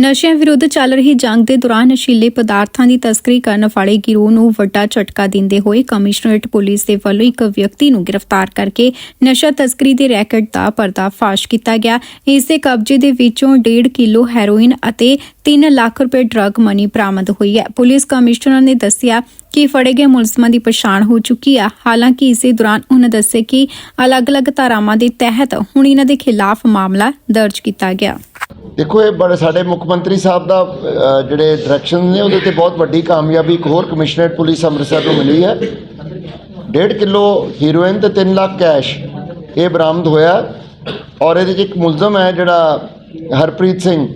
ਨਸ਼ਿਆਂ ਵਿਰੁੱਧ ਚੱਲ ਰਹੀ ਜੰਗ ਦੇ ਦੌਰਾਨ ਨਸ਼ੀਲੇ ਪਦਾਰਥਾਂ ਦੀ ਤਸਕਰੀ ਕਰਨ ਵਾਲੇ ਗਿਰੋਹ ਨੂੰ ਵੱਡਾ ਝਟਕਾ ਦਿੰਦੇ ਹੋਏ ਕਮਿਸ਼ਨਰੇਟ ਪੁਲਿਸ ਦੇ ਵੱਲੋਂ ਇੱਕ ਵਿਅਕਤੀ ਨੂੰ ਗ੍ਰਿਫਤਾਰ ਕਰਕੇ ਨਸ਼ਾ ਤਸਕਰੀ ਦੇ ਰੈਕਟ ਦਾ ਪਰਦਾਫਾਸ਼ ਕੀਤਾ ਗਿਆ। ਇਸ ਦੇ ਕਬਜ਼ੇ ਦੇ ਵਿੱਚੋਂ 1.5 ਕਿਲੋ ਹੈਰੋਇਨ ਅਤੇ 3 ਲੱਖ ਰੁਪਏ ਡਰੱਗ ਮਨੀ ਬਰਾਮਦ ਹੋਈ ਹੈ। ਪੁਲਿਸ ਕਮਿਸ਼ਨਰ ਨੇ ਦੱਸਿਆ ਕਿ ਫੜੇ ਗਏ ਮੁਲਜ਼ਮਾਂ ਦੀ ਪਛਾਣ ਹੋ ਚੁੱਕੀ ਹੈ। ਹਾਲਾਂਕਿ ਇਸੇ ਦੌਰਾਨ ਉਹਨਾਂ ਦੱਸਿਆ ਕਿ ਅਲੱਗ-ਅਲੱਗ ਧਾਰਾਵਾਂ ਦੇ ਤਹਿਤ ਹੁਣ ਇਹਨਾਂ ਦੇ ਖਿਲਾਫ ਮਾਮਲਾ ਦਰਜ ਕੀਤਾ ਗਿਆ। ਦੇਖੋ ਇਹ ਬੜੇ ਸਾਡੇ ਮੁੱਖ ਮੰਤਰੀ ਸਾਹਿਬ ਦਾ ਅ, ਜਿਹੜੇ ਡਾਇਰੈਕਸ਼ਨ ਨੇ ਉਹਦੇ ਤੇ ਬਹੁਤ ਵੱਡੀ ਕਾਮਯਾਬੀ ਇੱਕ ਹੋਰ ਕਮਿਸ਼ਨਰੇਟ ਪੁਲਿਸ ਅੰਮ੍ਰਿਤਸਰ ਨੂੰ ਮਿਲੀ ਹੈ। 1.5 ਕਿਲੋ ਹੀਰੋਇਨ ਤੇ 3 ਲੱਖ ਕੈਸ਼ ਇਹ ਬਰਾਮਦ ਹੋਇਆ ਔਰ ਇਹਦੇ 'ਚ ਇੱਕ ਮੁਲਜ਼ਮ ਹੈ ਜਿਹੜਾ ਹਰਪ੍ਰੀਤ ਸਿੰਘ।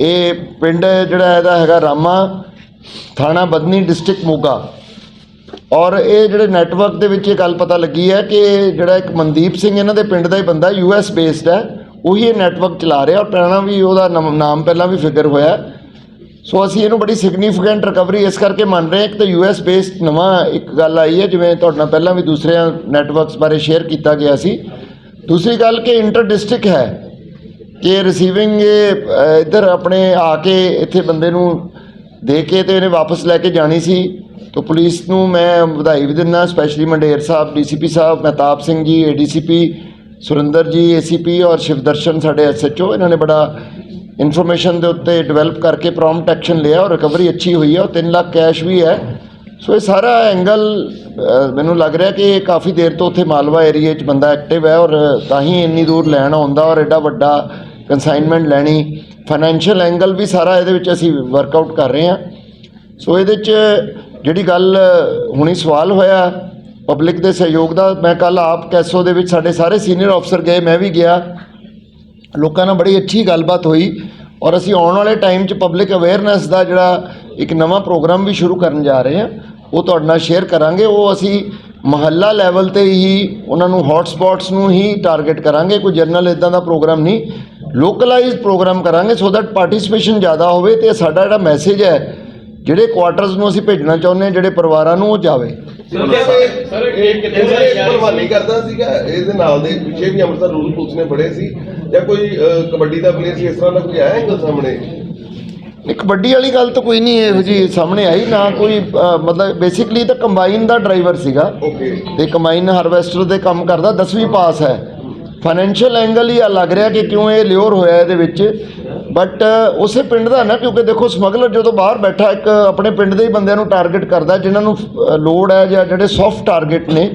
ਇਹ ਪਿੰਡ ਜਿਹੜਾ ਇਹਦਾ ਹੈਗਾ ਰਾਮਾ ਥਾਣਾ ਬਦਨੀ ਡਿਸਟ੍ਰਿਕਟ ਮੋਗਾ। ਔਰ ਇਹ ਜਿਹੜੇ ਨੈਟਵਰਕ ਦੇ ਵਿੱਚ ਇਹ ਗੱਲ ਪਤਾ ਲੱਗੀ ਹੈ ਕਿ ਜਿਹੜਾ ਇੱਕ ਮਨਦੀਪ ਸਿੰਘ ਇਹਨਾਂ ਦੇ ਪਿੰਡ ਦਾ ਹੀ ਬੰਦਾ ਯੂ ਐਸ ਬੇਸਡ ਹੈ। ਉਹੀ ਇਹ ਨੈਟਵਰਕ ਚਲਾ ਰਿਹਾ ਔਰ ਪਹਿਲਾਂ ਵੀ ਉਹਦਾ ਨਮ- ਨਾਮ ਪਹਿਲਾਂ ਵੀ ਫਿਕਰ ਹੋਇਆ। ਸੋ ਅਸੀਂ ਇਹਨੂੰ ਬੜੀ ਸਿਗਨੀਫੀਕੈਂਟ ਰਿਕਵਰੀ ਇਸ ਕਰਕੇ ਮੰਨ ਰਹੇ ਹਾਂ ਕਿ ਤਾਂ ਯੂ ਐਸ ਬੇਸਡ ਨਵਾਂ ਇੱਕ ਗੱਲ ਆਈ ਹੈ, ਜਿਵੇਂ ਤੁਹਾਡੇ ਨਾਲ ਪਹਿਲਾਂ ਵੀ ਦੂਸਰਿਆਂ ਨੈਟਵਰਕਸ ਬਾਰੇ ਸ਼ੇਅਰ ਕੀਤਾ ਗਿਆ ਸੀ। ਦੂਸਰੀ ਗੱਲ ਕਿ ਇੰਟਰ ਡਿਸਟ੍ਰਿਕਟ ਹੈ ਕਿ ਰਿਸੀਵਿੰਗ ਇੱਧਰ ਆਪਣੇ ਆ ਕੇ ਇੱਥੇ ਬੰਦੇ ਨੂੰ ਦੇ ਕੇ ਤੇ ਇਹਨੇ ਵਾਪਸ ਲੈ ਕੇ ਜਾਣੀ ਸੀ। ਤਾਂ ਪੁਲਿਸ ਨੂੰ ਮੈਂ ਵਧਾਈ ਵੀ ਦਿੰਦਾ ਸਪੈਸ਼ਲੀ ਮੰਡੇਰ ਸਾਹਿਬ, ਡੀਸੀਪੀ ਸਾਹਿਬ, ਮਹਿਤਾਬ ਸਿੰਘ ਜੀ ਏਡੀਸੀਪੀ ਸੁਰਿੰਦਰ ਜੀ ਏਸੀਪੀ ਔਰ ਸ਼ਿਵਦਰਸ਼ਨ ਸਾਡੇ ਐਸਐਚਓ ਇਹਨਾਂ ਨੇ ਬੜਾ ਇਨਫੋਰਮੇਸ਼ਨ ਦੇ ਉੱਤੇ ਡਿਵੈਲਪ ਕਰਕੇ ਪ੍ਰੋਮਪਟ ਐਕਸ਼ਨ ਲਿਆ ਔਰ ਰਿਕਵਰੀ ਅੱਛੀ ਹੋਈ ਹੈ ਔਰ 3 ਲੱਖ ਕੈਸ਼ ਵੀ ਹੈ। ਸੋ ਇਹ ਸਾਰਾ ਐਂਗਲ ਮੈਨੂੰ ਲੱਗ ਰਿਹਾ ਕਿ ਇਹ ਕਾਫੀ ਦੇਰ ਤੋਂ ਉੱਥੇ ਮਾਲਵਾ ਏਰੀਆ 'ਚ ਬੰਦਾ ਐਕਟਿਵ ਹੈ ਔਰ ਤਾਂ ਹੀ ਇੰਨੀ ਦੂਰ ਲੈਣ ਆਉਂਦਾ ਔਰ ਐਡਾ ਵੱਡਾ ਕੰਸਾਈਨਮੈਂਟ ਲੈਣੀ। ਫਾਈਨੈਂਸ਼ੀਅਲ ਐਂਗਲ ਵੀ ਸਾਰਾ ਇਹਦੇ ਵਿੱਚ ਅਸੀਂ ਵਰਕਆਊਟ ਕਰ ਰਹੇ ਹਾਂ। ਸੋ ਇਹਦੇ 'ਚ ਜਿਹੜੀ ਗੱਲ ਹੁਣੀ ਸਵਾਲ ਹੋਇਆ ਪਬਲਿਕ ਦੇ ਸਹਿਯੋਗ ਦਾ। ਮੈਂ ਕੱਲ ਆਪ ਕੈਸੋ ਦੇ ਵਿੱਚ ਸਾਡੇ ਸਾਰੇ ਸੀਨੀਅਰ ਅਫਸਰ ਗਏ, ਮੈਂ ਵੀ ਗਿਆ। ਲੋਕਾਂ ਨਾਲ ਬੜੀ ਅੱਛੀ ਗੱਲਬਾਤ ਹੋਈ ਔਰ ਅਸੀਂ ਆਉਣ ਵਾਲੇ ਟਾਈਮ 'ਚ ਪਬਲਿਕ ਅਵੇਅਰਨੈਸ ਦਾ ਜਿਹੜਾ ਇੱਕ ਨਵਾਂ ਪ੍ਰੋਗਰਾਮ ਵੀ ਸ਼ੁਰੂ ਕਰਨ ਜਾ ਰਹੇ ਹਾਂ, ਉਹ ਤੁਹਾਡੇ ਨਾਲ ਸ਼ੇਅਰ ਕਰਾਂਗੇ। ਉਹ ਅਸੀਂ ਮਹੱਲਾ ਲੈਵਲ ਤੇ ਹੀ, ਉਹਨਾਂ ਨੂੰ ਹੌਟ ਸਪੌਟਸ ਨੂੰ ਹੀ ਟਾਰਗੇਟ ਕਰਾਂਗੇ। ਕੋਈ ਜਨਰਲ ਇਦਾਂ ਦਾ ਪ੍ਰੋਗਰਾਮ ਨਹੀਂ। ਲੋਕਲਾਈਜ਼ਡ ਪ੍ਰੋਗਰਾਮ ਕਰਾਂਗੇ ਸੋ ਦੈਟ ਪਾਰਟਿਸਿਪੇਸ਼ਨ ਜ਼ਿਆਦਾ ਹੋਵੇ ਤੇ ਸਾਡਾ ਜਿਹੜਾ ਮੈਸੇਜ ਹੈ ਜਿਹੜੇ ਕੁਆਟਰਸ ਨੂੰ ਅਸੀਂ ਭੇਜਣਾ ਚਾਹੁੰਦੇ ਹਾਂ ਜਿਹੜੇ ਪਰਿਵਾਰਾਂ ਨੂੰ ਉਹ ਜਾਵੇ। ਸਰ ਇਹ ਕਿਤੇ ਭਲਵਾਨੀ ਕਰਦਾ ਸੀਗਾ ਇਹਦੇ ਨਾਲ ਦੇ ਪਿੱਛੇ ਵੀ ਅੰਮ੍ਰਿਤਸਰ ਰੂਲ ਪੁਲਿਸ ਨੇ ਫੜੇ ਸੀ ਜਾਂ ਕੋਈ ਅਹ, ਕਬੱਡੀ ਦਾ ਪਲੇਅਰ ਸੀ ਇਸ ਤਰ੍ਹਾਂ ਦਾ ਕੋਈ ਆਇਆ ਹੈਗਾ ਸਾਹਮਣੇ? ਨਹੀਂ ਕਬੱਡੀ ਵਾਲੀ ਗੱਲ ਤਾਂ ਕੋਈ ਨਹੀਂ ਇਹੋ ਜੀ ਸਾਹਮਣੇ ਆਈ ਨਾ ਕੋਈ ਅ, ਮਤਲਬ ਬੇਸਿਕਲੀ ਤਾਂ ਕੰਬਾਈਨ ਦਾ ਡਰਾਈਵਰ ਸੀਗਾ। ਓਕੇ ਤੇ ਕੰਬਾਈਨ ਹਾਰਵੈਸਟਰ ਦੇ ਕੰਮ ਕਰਦਾ 10ਵੀਂ ਪਾਸ ਹੈ। ਫਾਈਨੈਂਸ਼ੀਅਲ ਐਂਗਲ ਹੀ ਆ ਲੱਗ ਰਿਹਾ ਕਿ ਕਿਉਂ ਇਹ ਲਿਓਰ ਹੋਇਆ ਇਹਦੇ ਵਿੱਚ। ਬਟ ਉਸੇ ਪਿੰਡ ਦਾ ਨਾ ਕਿਉਂਕਿ ਦੇਖੋ ਸਮਗਲਰ ਜਦੋਂ ਬਾਹਰ ਬੈਠਾ ਇੱਕ ਆਪਣੇ ਪਿੰਡ ਦੇ ਹੀ ਬੰਦਿਆਂ ਨੂੰ ਟਾਰਗੇਟ ਕਰਦਾ ਜਿਨ੍ਹਾਂ ਨੂੰ ਲੋੜ ਹੈ ਜਾਂ ਜਿਹੜੇ ਸੌਫਟ ਟਾਰਗੇਟ ਨੇ।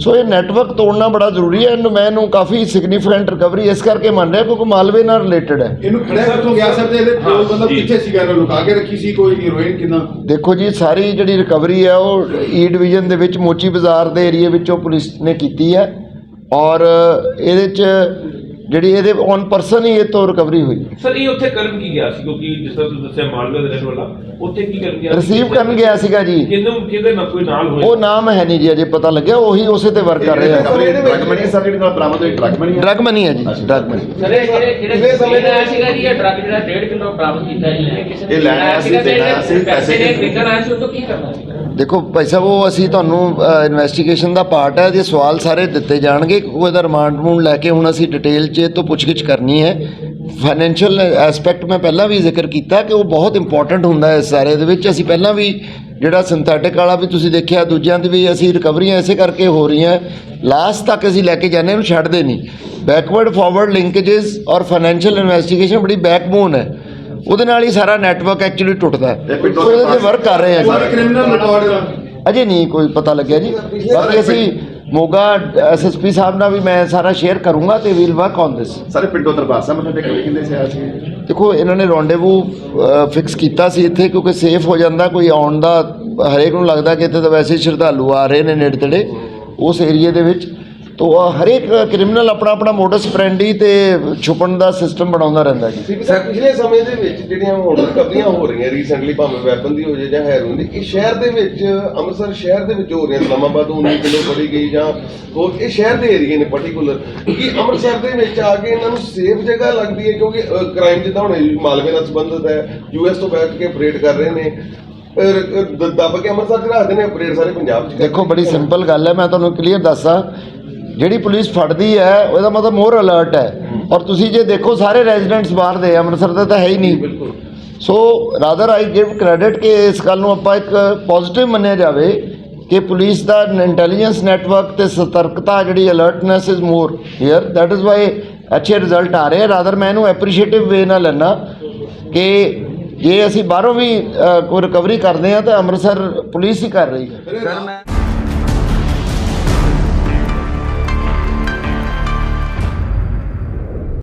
ਸੋ ਇਹ ਨੈਟਵਰਕ ਤੋੜਨਾ ਬੜਾ ਜ਼ਰੂਰੀ ਹੈ ਇਹਨੂੰ ਮੈਂ ਇਹਨੂੰ ਕਾਫੀ ਸਿਗਨੀਫੀਕੈਂਟ ਰਿਕਵਰੀ ਇਸ ਕਰਕੇ ਮੰਨ ਰਿਹਾ ਕਿਉਂਕਿ ਮਾਲਵੇ ਨਾਲ ਰਿਲੇਟਡ ਹੈ। ਇਹਨੂੰ ਖੜਿਆ ਕਿੱਥੋਂ ਗਿਆ ਸਰ ਤੇ ਇਹਦੇ ਕੋਲ ਮਤਲਬ ਕਿੱਥੇ ਸੀਗਾ ਇਹਨੂੰ ਲੁਕਾ ਕੇ ਰੱਖੀ ਸੀ ਕੋਈ ਹੀਰੋਇਨ ਕਿਦਾਂ? ਦੇਖੋ ਜੀ ਸਾਰੀ ਜਿਹੜੀ ਰਿਕਵਰੀ ਹੈ ਉਹ ਈ ਡਿਵੀਜ਼ਨ ਦੇ ਵਿੱਚ ਮੋਚੀ ਬਾਜ਼ਾਰ ਦੇ ਏਰੀਆ ਵਿੱਚੋਂ ਪੁਲਿਸ ਨੇ ਕੀਤੀ ਹੈ। ਔਰ ਇਹਦੇ ਚ ਜਿਹੜੀ ਇਹਦੇ ਔਨ ਪਰਸਨ ਹੀ ਇਹ ਤੋਂ ਰਿਕਵਰੀ ਹੋਈ ਸਰ ਇਹ ਉੱਥੇ ਕਰਨ ਕੀ ਗਿਆ ਸੀ? ਕਿਉਂਕਿ ਜਿਸ ਤਰ੍ਹਾਂ ਤੁਸੀਂ ਦੱਸਿਆ ਮਾਲਵੇ ਦੇ ਰਹਿਣ ਵਾਲਾ ਉੱਥੇ ਕੀ ਕਰਨ ਗਿਆ? ਰਿਸੀਵ ਕਰਨ ਗਿਆ ਸੀਗਾ ਜੀ। ਕਿਹਨੂੰ ਕਿਹਦੇ ਨਾਲ ਕੋਈ ਨਾਲ ਹੋਇਆ? ਉਹ ਨਾਮ ਹੈ ਨਹੀਂ ਜੀ ਅਜੇ ਪਤਾ ਲੱਗਿਆ ਉਹੀ ਉਸੇ ਤੇ ਵਰਕ ਕਰ ਰਿਹਾ। ਇਹਦੇ ਵਿੱਚ- ਡਰਗ ਮਨੀ ਸਰ ਜਿਹੜੀ ਨਾਲ ਬਰਾਮਦ ਹੋਈ ਡਰਗ ਮਨੀ ਡਰਗ ਮਨੀ ਹੈ ਜੀ ਡਰਗ ਮਨੀ ਸਰ ਇਹ ਜਿਹੜੇ ਜਿਹੜੇ ਕਿੰਨੇ ਸਮੇਂ ਆਇਆ ਸੀਗਾ ਜੀ ਇਹ ਡਰੱਗ ਜਿਹੜਾ 1.5 ਕਿਲੋ ਬਰਾਮਦ ਕੀਤਾ ਜੀ ਇਹ ਕਿਸੇ ਇਹ ਲੈਣ ਆਇਆ ਸੀ, ਦੇਣ ਆਇਆ ਸੀ, ਪੈਸੇ ਦੇ- ਖਰੀਦਣ ਆਇਆ ਸੀ ਉਹ ਤੋਂ ਕੀ ਕਰਨਾ ਸੀ? ਦੇਖੋ ਭਾਈ ਸਾਹਿਬ ਉਹ ਅਸੀਂ ਤੁਹਾਨੂੰ ਇਨਵੈਸਟੀਗੇਸ਼ਨ ਦਾ ਪਾਰਟ ਹੈ ਜੇ ਸਵਾਲ ਸਾਰੇ ਦਿੱਤੇ ਜਾਣਗੇ ਕੋਈ ਇਹਦਾ ਰਿਮਾਂਡ ਰੂਮ ਲੈ ਕੇ ਹੁਣ ਅਸੀਂ ਡਿਟੇਲ ਇਹ ਤੋਂ ਪੁੱਛਗਿੱਛ ਕਰਨੀ ਹੈ। ਫਾਈਨੈਂਸ਼ੀਅਲ ਐਸਪੈਕਟ ਮੈਂ ਪਹਿਲਾਂ ਵੀ ਜ਼ਿਕਰ ਕੀਤਾ ਕਿ ਉਹ ਬਹੁਤ ਇੰਪੋਰਟੈਂਟ ਹੁੰਦਾ ਹੈ ਇਸ ਸਾਰੇ ਦੇ ਵਿੱਚ। ਅਸੀਂ ਪਹਿਲਾਂ ਵੀ ਜਿਹੜਾ ਸਿੰਥੈਟਿਕ ਵਾਲਾ ਵੀ ਤੁਸੀਂ ਦੇਖਿਆ ਦੂਜਿਆਂ ਦੀ ਵੀ ਅਸੀਂ ਰਿਕਵਰੀਆਂ ਐਸੇ ਕਰਕੇ ਹੋ ਰਹੀਆਂ। ਲਾਸਟ ਤੱਕ ਅਸੀਂ ਲੈ ਕੇ ਜਾਂਦੇ ਇਹਨੂੰ ਛੱਡਦੇ ਨਹੀਂ। ਬੈਕਵਰਡ ਫਾਰਵਰਡ ਲਿੰਕੇजेस ਔਰ ਫਾਈਨੈਂਸ਼ੀਅਲ ਇਨਵੈਸਟੀਗੇਸ਼ਨ ਬੜੀ ਬੈਕਬੋਨ ਹੈ। ਉਹਦੇ ਨਾਲ ਹੀ ਸਾਰਾ ਨੈਟਵਰਕ ਐਕਚੁਅਲੀ ਟੁੱਟਦਾ। ਹੈ ਸੋ ਇਹਦੇ ਤੇ ਵਰਕ ਕਰ ਰਹੇ ਹਾਂ ਸਰ ਜੀ ਕ੍ਰਿਮੀਨਲ ਰਿਕਾਰਡ ਅਜੇ ਨਹੀਂ ਕੋਈ ਪਤਾ ਲੱਗਿਆ ਜੀ। ਬਾਕੀ ਅਸੀਂ ਮੋਗਾ ਐਸਐਸਪੀ ਸਾਹਿਬ ਨਾਲ ਵੀ ਮੈਂ ਸਾਰਾ ਸ਼ੇਅਰ ਕਰੂੰਗਾ ਤੇ ਵੀਲ ਵਰਕ ਔਨ ਦਿਸ ਸਾਰੇ ਪਿੰਡੋਂ ਦਰਬਾਰ ਸਾਹਿਬ ਮੱਥੇ ਟੇਕਣ ਲਈ ਕਹਿੰਦੇ ਸੀ ਆਇਆ ਸੀ ਦੇਖੋ ਇਹਨਾਂ ਨੇ ਰੌਂਡੇਵੂ ਫਿਕਸ ਕੀਤਾ ਸੀ ਇੱਥੇ ਕਿਉਂਕਿ ਸੇਫ ਹੋ ਜਾਂਦਾ ਕੋਈ ਆਉਣ ਦਾ ਹਰੇਕ ਨੂੰ ਲੱਗਦਾ ਕਿ ਇੱਥੇ ਤਾਂ ਵੈਸੇ ਸ਼ਰਧਾਲੂ ਆ ਰਹੇ ਨੇ ਨੇੜੇ ਤੇੜੇ। ਉਸ ਏਰੀਏ ਦੇ ਵਿੱਚ ਤੋ ਹਰੇਕ ਕ੍ਰਿਮੀਨਲ ਆਪਣਾ ਆਪਣਾ ਮੋਡਸ ਪ੍ਰੈਂਡੀ ਤੇ ਛੁਪਣ ਦਾ ਸਿਸਟਮ ਬਣਾਉਂਦਾ ਰਹਿੰਦਾ ਜੀ। ਸਰ ਪਿਛਲੇ ਸਮੇਂ ਦੇ ਵਿੱਚ ਜਿਹੜੀਆਂ ਹੁਣ ਰਿਕਵਰੀਆਂ ਹੋ ਰਹੀਆਂ ਰੀਸੈਂਟਲੀ ਭਾਵੇਂ ਵੈਪਨ ਦੀ ਹੋ ਜਾਏ ਜਾਂ ਹੈਰੋਇਨ ਦੀ ਇਹ ਸ਼ਹਿਰ ਦੇ ਵਿੱਚ ਅੰਮ੍ਰਿਤਸਰ ਸ਼ਹਿਰ ਦੇ ਵਿੱਚ ਹੋ ਰਹੀਆਂ ਇਸਲਾਮਾਬਾਦ ਤੋਂ 19 ਕਿਲੋ ਫੜੀ ਗਈ ਜਾਂ ਹੋਰ ਇਹ ਸ਼ਹਿਰ ਦੇ ਏਰੀਏ ਨੇ ਪਾਰਟਿਕੂਲਰ ਕਿ ਅੰਮ੍ਰਿਤਸਰ ਦੇ ਵਿੱਚ ਆ ਕੇ ਇਹਨਾਂ ਨੂੰ ਸੇਫ ਜਗ੍ਹਾ ਲੱਗਦੀ ਹੈ ਕਿਉਂਕਿ ਕ੍ਰਾਈਮ ਜਿੱਦਾਂ ਹੁਣ ਮਾਲਵੇ ਨਾਲ ਸੰਬੰਧਿਤ ਹੈ ਯੂਐਸ ਤੋਂ ਬੈਠ ਕੇ ਅਪਰੇਟ ਕਰ ਰਹੇ ਨੇ ਦੱਬ ਕੇ ਅੰਮ੍ਰਿਤਸਰ ਚ ਰੱਖਦੇ ਨੇ ਅਪਰੇਟ ਸਾਰੇ ਪੰਜਾਬ ਚ ਦੇਖੋ ਬੜੀ ਸਿੰਪਲ ਗੱਲ ਹੈ ਮੈਂ ਤੁਹਾਨੂੰ ਕਲੀਅਰ ਦੱਸਾਂ ਜਿਹੜੀ ਪੁਲਿਸ ਫੜਦੀ ਹੈ ਉਹਦਾ ਮਤਲਬ ਮੋਰ ਅਲਰਟ ਹੈ। ਔਰ ਤੁਸੀਂ ਜੇ ਦੇਖੋ ਸਾਰੇ ਰੈਜ਼ੀਡੈਂਟਸ ਬਾਹਰ ਦੇ ਅੰਮ੍ਰਿਤਸਰ ਦੇ ਤਾਂ ਹੈ ਹੀ ਨਹੀਂ। ਬਿਲਕੁਲ। So rather I give credit ਕਿ ਇਸ ਗੱਲ ਨੂੰ ਆਪਾਂ ਇੱਕ ਪੋਜ਼ਿਟਿਵ ਮੰਨਿਆ ਜਾਵੇ ਕਿ ਪੁਲਿਸ ਦਾ ਇੰਟੈਲੀਜੈਂਸ ਨੈਟਵਰਕ ਤੇ ਸਤਰਕਤਾ ਜਿਹੜੀ alertness is more here that is why ਅੱਛੇ ਰਿਜ਼ਲਟ ਆ ਰਹੇ ਆ। ਰਾਦਰ ਮੈਂ ਇਹਨੂੰ ਐਪਰੀਸ਼ੀਏਟਿਵ ਵੇ ਨਾਲ ਲੈਣਾ ਕਿ ਜੇ ਅਸੀਂ ਬਾਹਰੋਂ ਵੀ ਕੋਈ ਰਿਕਵਰੀ ਕਰਦੇ ਆ ਤਾਂ ਅੰਮ੍ਰਿਤਸਰ ਪੁਲਿਸ ਹੀ ਕਰ ਰਹੀ ਹੈ। ਸਰ ਮੈਂ